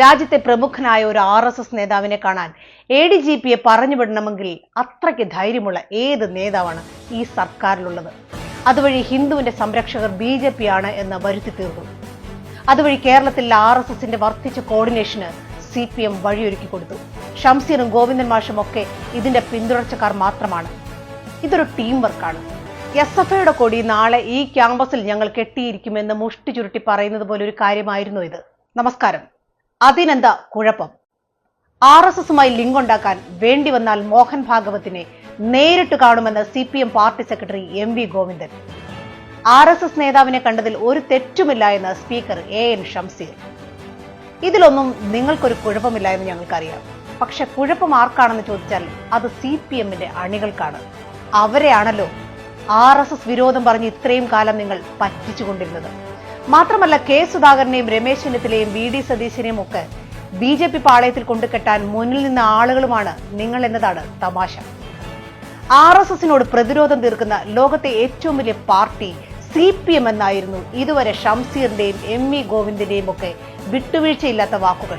രാജ്യത്തെ പ്രമുഖനായ ഒരു ആർ എസ് എസ് നേതാവിനെ കാണാൻ എ ഡി ജി പിയെ പറഞ്ഞു വിടണമെങ്കിൽ അത്രയ്ക്ക് ധൈര്യമുള്ള ഏത് നേതാവാണ് ഈ സർക്കാരിലുള്ളത്? അതുവഴി ഹിന്ദുവിന്റെ സംരക്ഷകർ ബി ജെ പി ആണ് എന്ന് വരുത്തി തീർന്നു അതുവഴി കേരളത്തിൽ ആർ എസ് എസിന്റെ വർദ്ധിച്ച കോർഡിനേഷന് സി പി എം വഴിയൊരുക്കി കൊടുത്തു. ഷംസീറും ഗോവിന്ദൻ മാഷും ഒക്കെ ഇതിന്റെ പിന്തുടർച്ചക്കാർ മാത്രമാണ്. ഇതൊരു ടീം വർക്കാണ് എസ് എഫ് ഐയുടെ കൊടി നാളെ ഈ ക്യാമ്പസിൽ ഞങ്ങൾ കെട്ടിയിരിക്കുമെന്ന് മുഷ്ടി ചുരുട്ടി പറയുന്നത് പോലെ ഒരു കാര്യമായിരുന്നു ഇത്. നമസ്കാരം. അതിനെന്താ കുഴപ്പം? ആർ എസ് എസുമായി ലിങ്ക് ഉണ്ടാക്കാൻ വേണ്ടി വന്നാൽ മോഹൻ ഭാഗവത്തിനെ നേരിട്ട് കാണുമെന്ന് C P M party secretary M V Govindan. R S S നേതാവിനെ കണ്ടതിൽ ഒരു തെറ്റുമില്ല എന്ന് സ്പീക്കർ എ എൻ ഷംസീർ. ഇതിലൊന്നും നിങ്ങൾക്കൊരു കുഴപ്പമില്ല എന്ന് ഞങ്ങൾക്കറിയാം. പക്ഷെ കുഴപ്പം ആർക്കാണെന്ന് ചോദിച്ചാൽ അത് സി പി എമ്മിന്റെ അണികൾക്കാണ്. അവരെയാണല്ലോ ആർ എസ് എസ് വിരോധം പറഞ്ഞ് ഇത്രയും കാലം നിങ്ങൾ പറ്റിച്ചുകൊണ്ടിരുന്നത്. മാത്രമല്ല കെ സുധാകരനെയും രമേശ് ചെന്നിത്തലയും വി ഡി സതീശനെയും ഒക്കെ ബി ജെ പി പാളയത്തിൽ കൊണ്ടുകെട്ടാൻ മുന്നിൽ നിന്ന ആളുകളുമാണ് നിങ്ങൾ എന്നതാണ് തമാശ. ആർ എസ് എസിനോട് പ്രതിരോധം തീർക്കുന്ന ലോകത്തെ ഏറ്റവും വലിയ പാർട്ടി സി പി എം എന്നായിരുന്നു ഇതുവരെ ഷംസീറിന്റെയും എം ഇ ഗോവിന്ദിന്റെയും ഒക്കെ വിട്ടുവീഴ്ചയില്ലാത്ത വാക്കുകൾ.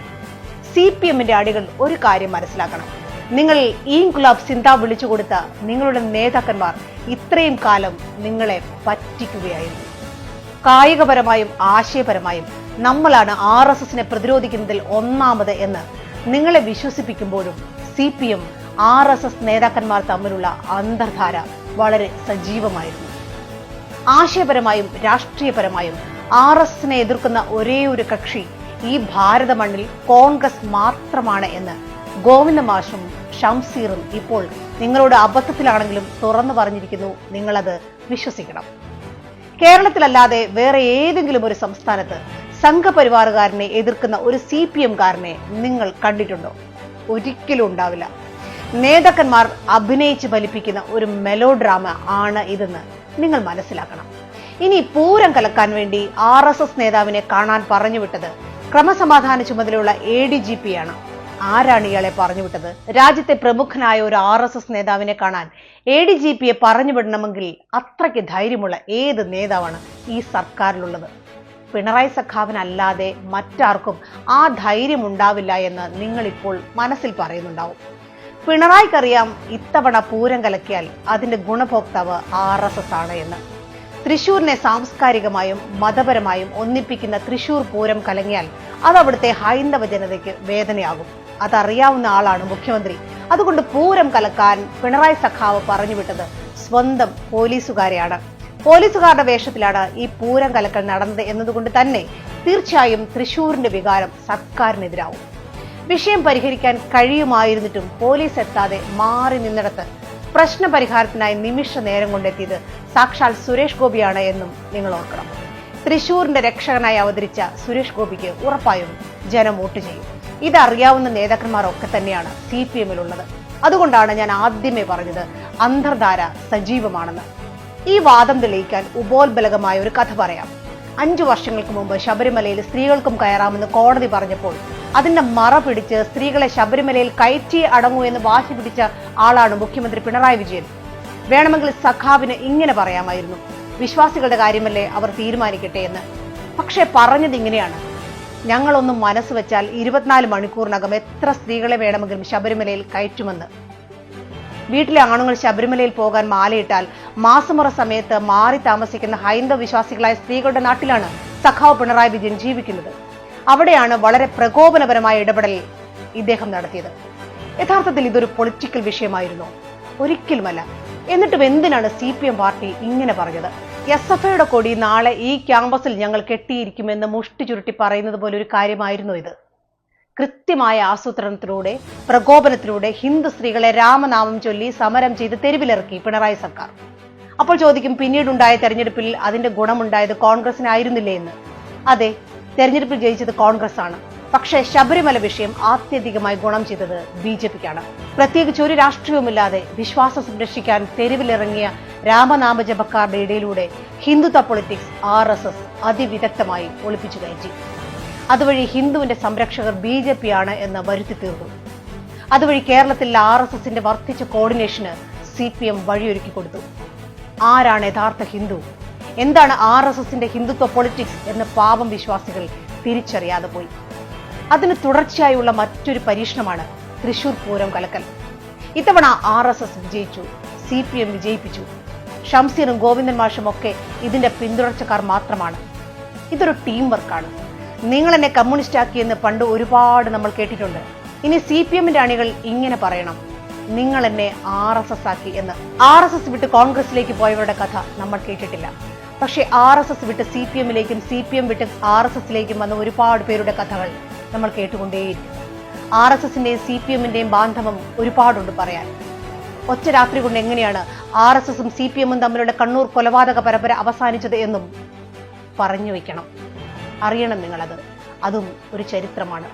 സി പി എമ്മിന്റെ അടികൾ ഒരു കാര്യം മനസ്സിലാക്കണം. നിങ്ങൾ ഈ ഗുലാബ് സിന്ത വിളിച്ചു കൊടുത്ത നിങ്ങളുടെ നേതാക്കന്മാർ ഇത്രയും കാലം നിങ്ങളെ പറ്റിക്കുകയായിരുന്നു. കായികപരമായും ആശയപരമായും നമ്മളാണ് ആർ എസ് എസിനെ പ്രതിരോധിക്കുന്നതിൽ ഒന്നാമത് എന്ന് നിങ്ങളെ വിശ്വസിപ്പിക്കുമ്പോഴും C P M R S S നേതാക്കന്മാർ തമ്മിലുള്ള അന്തർധാര വളരെ സജീവമായിരുന്നു. ആശയപരമായും രാഷ്ട്രീയപരമായും ആർ എസ് എസിനെ എതിർക്കുന്ന ഒരേ ഒരു കക്ഷി ഈ ഭാരത മണ്ണിൽ കോൺഗ്രസ് മാത്രമാണ് എന്ന് ഗോവിന്ദ മാഷും ഷംസീറും ഇപ്പോൾ നിങ്ങളോട് അബദ്ധത്തിലാണെങ്കിലും തുറന്നു പറഞ്ഞിരിക്കുന്നു. നിങ്ങളത് വിശ്വസിക്കണം. കേരളത്തിലല്ലാതെ വേറെ ഏതെങ്കിലും ഒരു സംസ്ഥാനത്ത് സംഘപരിവാറുകാരനെ എതിർക്കുന്ന ഒരു സി പി എംകാരനെ നിങ്ങൾ കണ്ടിട്ടുണ്ടോ? ഒരിക്കലും ഉണ്ടാവില്ല. നേതാക്കന്മാർ അഭിനയിച്ച് ഫലിപ്പിക്കുന്ന ഒരു മെലോ ഡ്രാമ ആണ് ഇതെന്ന് നിങ്ങൾ മനസ്സിലാക്കണം. ഇനി പൂരം കലക്കാൻ വേണ്ടി ആർ എസ് എസ് നേതാവിനെ കാണാൻ പറഞ്ഞുവിട്ടത് ക്രമസമാധാന ചുമതലയുള്ള എ ഡി ജി പി ആണ്. ആരാണ് ഇയാളെ പറഞ്ഞുവിട്ടത്? രാജ്യത്തെ പ്രമുഖനായ ഒരു ആർ എസ് എസ് നേതാവിനെ കാണാൻ എ ഡി ജി പിയെ പറഞ്ഞുവിടണമെങ്കിൽ അത്രയ്ക്ക് ധൈര്യമുള്ള ഏത് നേതാവാണ് ഈ സർക്കാരിലുള്ളത്? പിണറായി സഖാവിനല്ലാതെ മറ്റാർക്കും ആ ധൈര്യം ഉണ്ടാവില്ല എന്ന് നിങ്ങളിപ്പോൾ മനസ്സിൽ പറയുന്നുണ്ടാവും. പിണറായിക്കറിയാം ഇത്തവണ പൂരം കലക്കിയാൽ അതിന്റെ ഗുണഭോക്താവ് ആർ എസ് എസ് ആണ് എന്ന്. തൃശൂരിനെ സാംസ്കാരികമായും മതപരമായും ഒന്നിപ്പിക്കുന്ന തൃശൂർ പൂരം കലങ്ങിയാൽ അത് അവിടുത്തെ ഹൈന്ദവ ജനതയ്ക്ക് വേദനയാകും. അതറിയാവുന്ന ആളാണ് മുഖ്യമന്ത്രി. അതുകൊണ്ട് പൂരം കലക്കാൻ പിണറായി സഖാവ് പറഞ്ഞുവിട്ടത് സ്വന്തം പോലീസുകാരെയാണ്. പോലീസുകാരുടെ വേഷത്തിലാണ് ഈ പൂരം കലക്കൽ നടന്നത് എന്നതുകൊണ്ട് തന്നെ തീർച്ചയായും തൃശൂരിന്റെ വികാരം സർക്കാരിനെതിരാവും. വിഷയം പരിഹരിക്കാൻ കഴിയുമായിരുന്നിട്ടും പോലീസ് എത്താതെ മാറി നിന്നിടത്ത് പ്രശ്ന പരിഹാരത്തിനായി നിമിഷ നേരം കൊണ്ടെത്തിയത് സാക്ഷാൽ സുരേഷ് ഗോപിയാണ് എന്നും നിങ്ങൾ ഓർക്കണം. തൃശൂരിന്റെ രക്ഷകനായി അവതരിച്ച സുരേഷ് ഗോപിക്ക് ഉറപ്പായും ജനം വോട്ട് ചെയ്യും. ഇതറിയാവുന്ന നേതാക്കന്മാരൊക്കെ തന്നെയാണ് സി പി എമ്മിലുള്ളത്. അതുകൊണ്ടാണ് ഞാൻ ആദ്യമേ പറഞ്ഞത് അന്തർധാര സജീവമാണെന്ന്. ഈ വാദം തെളിയിക്കാൻ ഉപോത്ബലകമായ ഒരു കഥ പറയാം. അഞ്ചു വർഷങ്ങൾക്ക് മുമ്പ് ശബരിമലയിൽ സ്ത്രീകൾക്കും കയറാമെന്ന് കോടതി പറഞ്ഞപ്പോൾ അതിന്റെ മറ പിടിച്ച് സ്ത്രീകളെ ശബരിമലയിൽ കയറ്റി അടങ്ങൂ എന്ന് വാശി പിടിച്ച ആളാണ് മുഖ്യമന്ത്രി പിണറായി വിജയൻ. വേണമെങ്കിൽ സഖാവിന് ഇങ്ങനെ പറയാമായിരുന്നു വിശ്വാസികളുടെ കാര്യമല്ലേ അവർ തീരുമാനിക്കട്ടെ എന്ന്. പക്ഷേ പറഞ്ഞത് ഇങ്ങനെയാണ് ഞങ്ങളൊന്നും മനസ്സ് വെച്ചാൽ ഇരുപത്തിനാല് മണിക്കൂറിനകം എത്ര സ്ത്രീകളെ വേണമെങ്കിലും ശബരിമലയിൽ കയറ്റുമെന്ന്. വീട്ടിലെ ആണുങ്ങൾ ശബരിമലയിൽ പോകാൻ മാലയിട്ടാൽ മാസമുറ സമയത്ത് മാറി താമസിക്കുന്ന ഹൈന്ദവ വിശ്വാസികളായ സ്ത്രീകളുടെ നാട്ടിലാണ് സഖാവ് പിണറായി വിജയൻ ജീവിക്കുന്നത്. അവിടെയാണ് വളരെ പ്രകോപനപരമായ ഇടപെടൽ ഇദ്ദേഹം നടത്തിയത്. യഥാർത്ഥത്തിൽ ഇതൊരു പൊളിറ്റിക്കൽ വിഷയമായിരുന്നു. ഒരിക്കലുമല്ല. എന്നിട്ടും എന്തിനാണ് സി പി എം പാർട്ടി ഇങ്ങനെ പറഞ്ഞത്? എസ് എഫ് ഐയുടെ കൊടി നാളെ ഈ ക്യാമ്പസിൽ ഞങ്ങൾ കെട്ടിയിരിക്കുമെന്ന് മുഷ്ടി ചുരുട്ടി പറയുന്നത് പോലെ ഒരു കാര്യമായിരുന്നു ഇത്. കൃത്യമായ ആസൂത്രണത്തിലൂടെ പ്രകോപനത്തിലൂടെ ഹിന്ദു സ്ത്രീകളെ രാമനാമം ചൊല്ലി സമരം ചെയ്ത് തെരുവിലിറക്കി പിണറായി സർക്കാർ. അപ്പോൾ ചോദിക്കും പിന്നീടുണ്ടായ തെരഞ്ഞെടുപ്പിൽ അതിന്റെ ഗുണമുണ്ടായത് കോൺഗ്രസിനായിരുന്നില്ലേ എന്ന്? അതെ തെരഞ്ഞെടുപ്പിൽ ജയിച്ചത് കോൺഗ്രസ് ആണ് പക്ഷേ ശബരിമല വിഷയം ആത്യന്തികമായി ഗുണം ചെയ്തത് ബി ജെ പിക്കാണ്. പ്രത്യേകിച്ച് ഒരു രാഷ്ട്രീയവുമില്ലാതെ വിശ്വാസം സംരക്ഷിക്കാൻ തെരുവിലിറങ്ങിയ രാമനാമ ജപക്കാരുടെ ഇടയിലൂടെ Hindutva politics R S S അതിവിദഗ്ധമായി ഒളിപ്പിച്ചു കയറ്റി. അതുവഴി ഹിന്ദുവിന്റെ സംരക്ഷകർ ബി ജെ പി ആണ് എന്ന് വരുത്തി തീർന്നു. അതുവഴി കേരളത്തിൽ ആർ എസ് എസിന്റെ വർദ്ധിച്ച കോർഡിനേഷന് സി പി എം വഴിയൊരുക്കി കൊടുത്തു. ആരാണ് യഥാർത്ഥ ഹിന്ദു? എന്താണ് ആർ എസ് എസിന്റെ ഹിന്ദുത്വ പൊളിറ്റിക്സ് എന്ന് പാപം വിശ്വാസികൾ തിരിച്ചറിയാതെ പോയി. അതിന് തുടർച്ചയായുള്ള മറ്റൊരു പരീക്ഷണമാണ് തൃശൂർ പൂരം കലക്കൽ. ഇത്തവണ ആർ എസ് എസ് വിജയിച്ചു സി പി എം വിജയിപ്പിച്ചു ഷംസീറും ഗോവിന്ദൻ മാഷും ഒക്കെ ഇതിന്റെ പിന്തുടർച്ചക്കാർ മാത്രമാണ്. ഇതൊരു ടീം വർക്കാണ് നിങ്ങൾ എന്നെ കമ്മ്യൂണിസ്റ്റ് ആക്കിയെന്ന് പണ്ട് ഒരുപാട് നമ്മൾ കേട്ടിട്ടുണ്ട്. ഇനി സി പി എമ്മിന്റെ അണികൾ ഇങ്ങനെ പറയണം. നിങ്ങൾ എന്നെ ആർ എസ് എസ് ആക്കി എന്ന്. ആർ എസ് എസ് വിട്ട് കോൺഗ്രസിലേക്ക് പോയവരുടെ കഥ നമ്മൾ കേട്ടിട്ടില്ല. പക്ഷേ ആർ എസ് എസ് വിട്ട് സി പി എമ്മിലേക്കും സി പി എം വിട്ട് ആർ എസ് എസിലേക്കും വന്ന ഒരുപാട് പേരുടെ കഥകൾ നമ്മൾ കേട്ടുകൊണ്ടേയിരിക്കും. ആർ എസ് എസിന്റെയും സി പി എമ്മിന്റെയും ബാന്ധവം ഒരുപാടുണ്ട് പറയാൻ. ഒറ്റ രാത്രി കൊണ്ട് എങ്ങനെയാണ് ആർ എസ് എസും സി പി എമ്മും തമ്മിലുള്ള കണ്ണൂർ കൊലപാതക പരമ്പര അവസാനിച്ചത് എന്നും പറഞ്ഞു വയ്ക്കണം അറിയണം നിങ്ങളത്. അതും ഒരു ചരിത്രമാണ്.